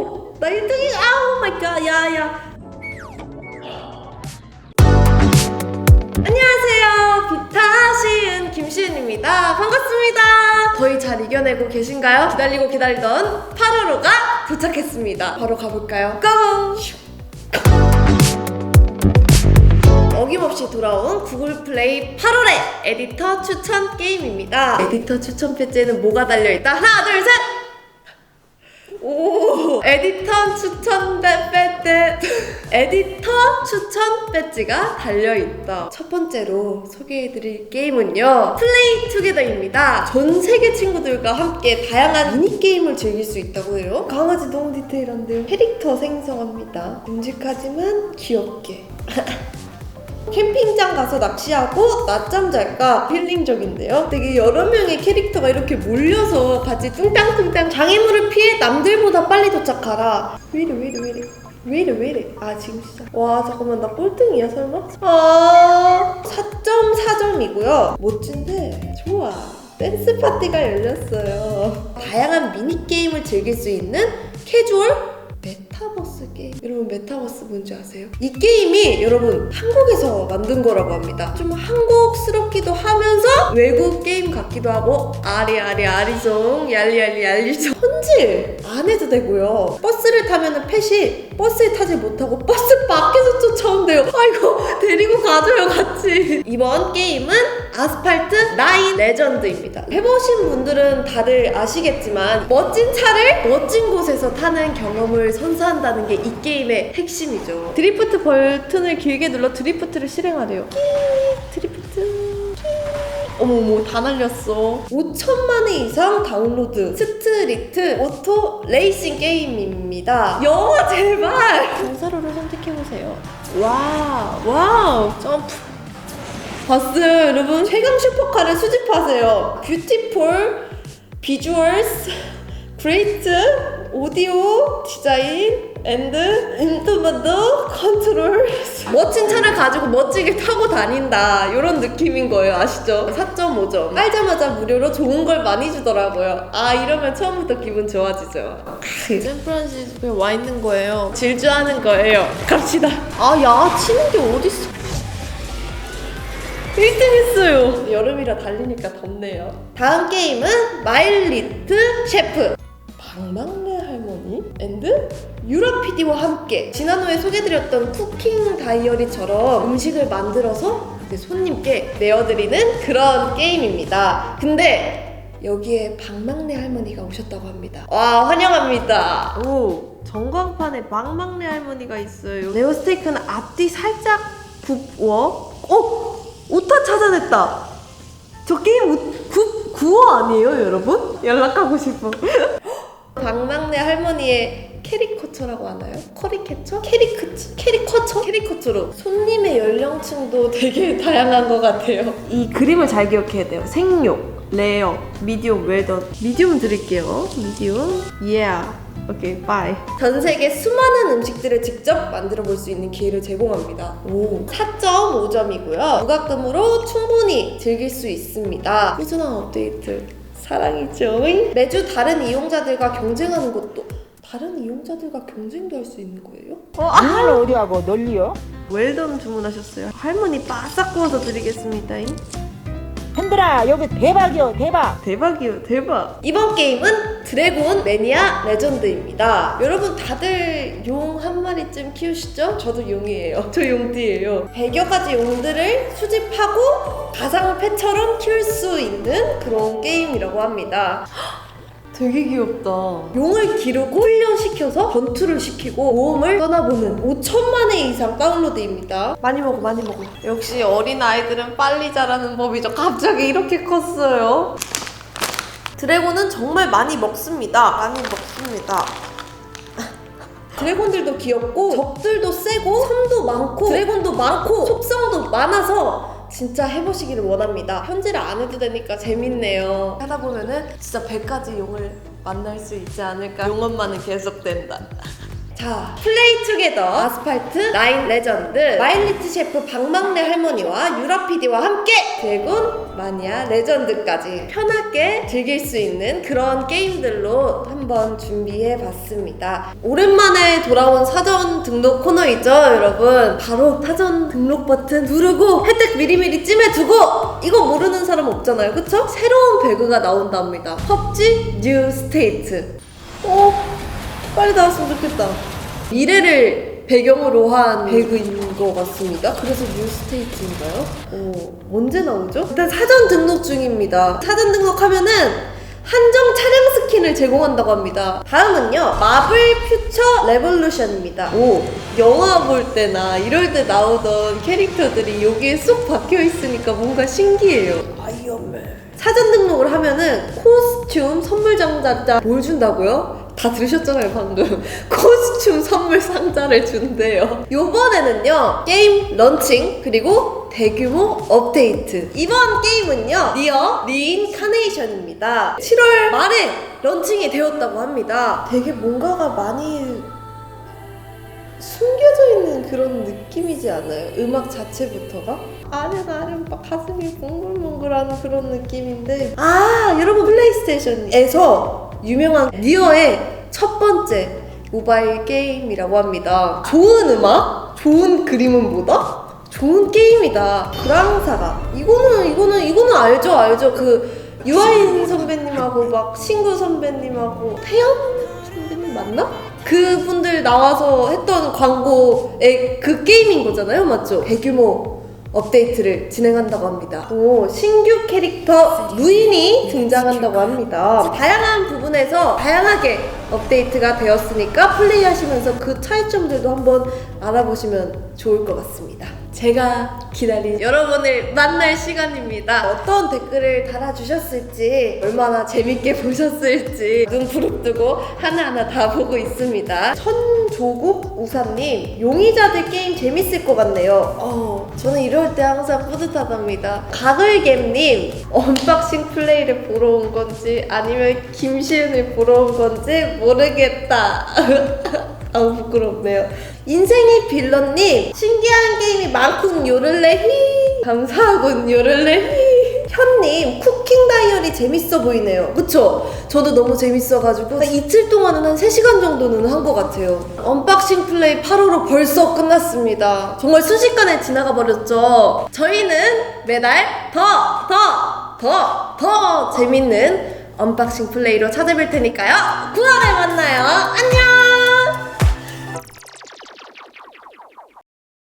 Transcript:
오! 나 1등이 아우 마이 갓 야 야 안녕하세요 비타시은 김시은입니다 반갑습니다 거의 잘 이겨내고 계신가요? 기다리고 기다리던 8월호가 도착했습니다 바로 가볼까요? 고! 어김없이 돌아온 구글 플레이 8월의 에디터 추천 게임입니다. 에디터 추천 배지에는 뭐가 달려있다? 하나, 둘, 셋! 오! 에디터 추천 배지 에디터 추천 배지가 달려있다. 첫 번째로 소개해드릴 게임은요. 플레이 투게더입니다. 전 세계 친구들과 함께 다양한 미니게임을 즐길 수 있다고 해요. 강아지 너무 디테일한데요. 캐릭터 생성합니다. 듬직하지만 귀엽게. 캠핑장 가서 낚시하고 낮잠 잘까 힐링적인데요. 되게 여러 명의 캐릭터가 이렇게 몰려서 같이 뚱땅뚱땅 장애물을 피해 남들보다 빨리 도착하라. 왜 이래 왜 이래 왜 이래? 왜 이래 왜 이래? 아 지금 시작. 와 잠깐만 나 꼴등이야 설마? 아 4.4점이고요. 멋진데? 좋아. 댄스 파티가 열렸어요. 다양한 미니게임을 즐길 수 있는 캐주얼 메타버스 게임. 여러분 메타버스 뭔지 아세요? 이 게임이 여러분 한국에서 만든 거라고 합니다. 좀 한국스럽기도 하면서 외국 게임 같기도 하고 아리아리 아리송 얄리얄리 얄리송 현질 안 해도 되고요. 버스를 타면은 펫이 버스에 타지 못하고 버스 밖에서 쫓아온대요. 아이고 데리고 가줘요 같이. 이번 게임은 아스팔트 라인 레전드입니다. 해보신 분들은 다들 아시겠지만 멋진 차를 멋진 곳에서 타는 경험을 선사 한다는 게 이 게임의 핵심이죠. 드리프트 버튼을 길게 눌러 드리프트를 실행하래요. 끼 드리프트. 끼. 어머머 다 날렸어 5천만 회 이상 다운로드 스트리트 오토 레이싱 게임입니다 영어 제발 경사로를 선택해 보세요 와우 와우 점프 바스 여러분 최강 슈퍼카를 수집하세요 뷰티풀 비주얼스 그레이트 오디오 디자인 앤드 인트먼트 컨트롤 멋진 차를 가지고 멋지게 타고 다닌다. 이런 느낌인 거예요. 아시죠? 4.5점 깔자마자 무료로 좋은 걸 많이 주더라고요. 아 이러면 처음부터 기분 좋아지죠. 샌프란시스코에 와 있는 거예요. 질주하는 거예요. 갑시다. 아 야 치는 게 어딨어? 1등 했어요. 여름이라 달리니까 덥네요. 다음 게임은 마일리트 셰프. 방망래 할머니 앤드 유라 PD와 함께 지난호에 소개드렸던 쿠킹 다이어리처럼 음식을 만들어서 손님께 내어드리는 그런 게임입니다. 근데 여기에 방망래 할머니가 오셨다고 합니다. 와 환영합니다. 오 전광판에 방망래 할머니가 있어요. 레오 스테이크는 앞뒤 살짝 굽워. 어 오타 찾아냈다. 저 게임 오, 구, 구워 아니에요, 여러분? 연락하고 싶어. 방망래 할머니의 캐리커처라고 하나요? 커리캐처? 캐리커처? 캐리커처? 캐리커처로 손님의 연령층도 되게 다양한 것 같아요. 이 그림을 잘 기억해야 돼요. 생육, 레어, 미디움, 웰던. 미디움 드릴게요. 미디움. Yeah. 오케이, 바이. 전 세계 수많은 음식들을 직접 만들어 볼 수 있는 기회를 제공합니다. 오, 4.5점이고요. 무과금으로 충분히 즐길 수 있습니다. 꾸준한 업데이트 사랑이죠. 매주 다른 이용자들과 경쟁하는 것도 다른 이용자들과 경쟁도 할 수 있는 거예요? 어, 정말 어디하고 널리요? 웰던 주문하셨어요. 할머니 바싹 구워서 드리겠습니다. 흔들아 여기 대박이요 대박 대박이요, 대박. 이번 게임은 드래곤 매니아 레전드입니다. 여러분 다들 용 한 마리쯤 키우시죠? 저도 용이에요. 저 용띠예요. 100여 가지 용들을 수집하고 가상 펫처럼 키울 수 있는 그런 게임이라고 합니다. 되게 귀엽다. 용을 기르고 훈련시켜서 전투를 시키고 모험을 떠나보는 5천만 회 이상 다운로드입니다. 많이 먹어, 많이 먹어. 역시 어린 아이들은 빨리 자라는 법이죠. 갑자기 이렇게 컸어요. 드래곤은 정말 많이 먹습니다. 많이 먹습니다. 드래곤들도 귀엽고 적들도 세고 섬도 많고 드래곤도 많고 속성도 많아서 진짜 해보시기를 원합니다. 현질을 안 해도 되니까 재밌네요. 하다 보면은 진짜 100가지 용을 만날 수 있지 않을까. 용 엄마는 계속된다. 자, 플레이 투게더 아스팔트 나인 레전드 마일리트 셰프 박막래 할머니와 유라 PD와 함께 드래곤 마니아 레전드까지 편하게 즐길 수 있는 그런 게임들로 한번 준비해 봤습니다. 오랜만에 돌아온 사전 등록 코너이죠, 여러분. 바로 사전 등록 버튼 누르고 혜택 미리미리 찜해두고 이거 모르는 사람 없잖아요, 그쵸? 새로운 배그가 나온답니다. 펍지 뉴 스테이트. 오, 빨리 나왔으면 좋겠다. 미래를 배경으로 한 배그인 것 같습니다. 그래서 뉴스테이트인가요? 오, 언제 나오죠? 일단 사전 등록 중입니다. 사전 등록하면은 한정 차량 스킨을 제공한다고 합니다. 다음은요, 마블 퓨처 레볼루션입니다. 오, 영화 볼 때나 이럴 때 나오던 캐릭터들이 여기에 쏙 박혀 있으니까 뭔가 신기해요. 아이언맨. 사전 등록을 하면은 코스튬 선물 장자 뭘 준다고요? 다 들으셨잖아요 방금. 코스튬 선물 상자를 준대요. 요번에는요 게임 런칭 그리고 대규모 업데이트. 이번 게임은요 리어 리인카네이션입니다. 7월 말에 런칭이 되었다고 합니다. 되게 뭔가가 많이 숨겨져 있는 그런 느낌이지 않아요? 음악 자체부터가? 아련아련 막 가슴이 몽글몽글한 그런 느낌인데. 아 여러분 플레이스테이션에서 유명한 니어의 첫 번째 모바일 게임이라고 합니다 좋은 음악? 좋은 그림은 뭐다? 좋은 게임이다 그랑사가 이거는 이거는 이거는 알죠 알죠 그 유아인 선배님하고 막 신구 선배님하고 태연 선배님 맞나? 그분들 나와서 했던 광고의 그 게임인 거잖아요, 맞죠? 대규모 업데이트를 진행한다고 합니다. 또 신규 캐릭터 루인이 등장한다고 합니다. 다양한 부분에서 다양하게 업데이트가 되었으니까 플레이하시면서 그 차이점들도 한번 알아보시면 좋을 것 같습니다. 제가 기다린 여러분을 만날 시간입니다. 어떤 댓글을 달아주셨을지, 얼마나 재밌게 보셨을지 눈 부릅뜨고 하나하나 다 보고 있습니다. 천조국 우사님, 용의자들 게임 재밌을 것 같네요. 어, 저는 이럴 때 항상 뿌듯하답니다. 가글겜님, 언박싱 플레이를 보러 온 건지 아니면 김시은을 보러 온 건지 모르겠다. 아우 부끄럽네요. 인생의 빌런님 신기한 게임이 많군 요를레 히 감사하군 요를레 히. 현님 쿠킹 다이어리 재밌어 보이네요. 그쵸? 저도 너무 재밌어가지고 한 이틀 동안은 한 3시간 정도는 한 것 같아요. 언박싱 플레이 8호로 벌써 끝났습니다. 정말 순식간에 지나가 버렸죠? 저희는 매달 더 더 더 더 재밌는 언박싱 플레이로 찾아뵐 테니까요. 9월에 만나요. 안녕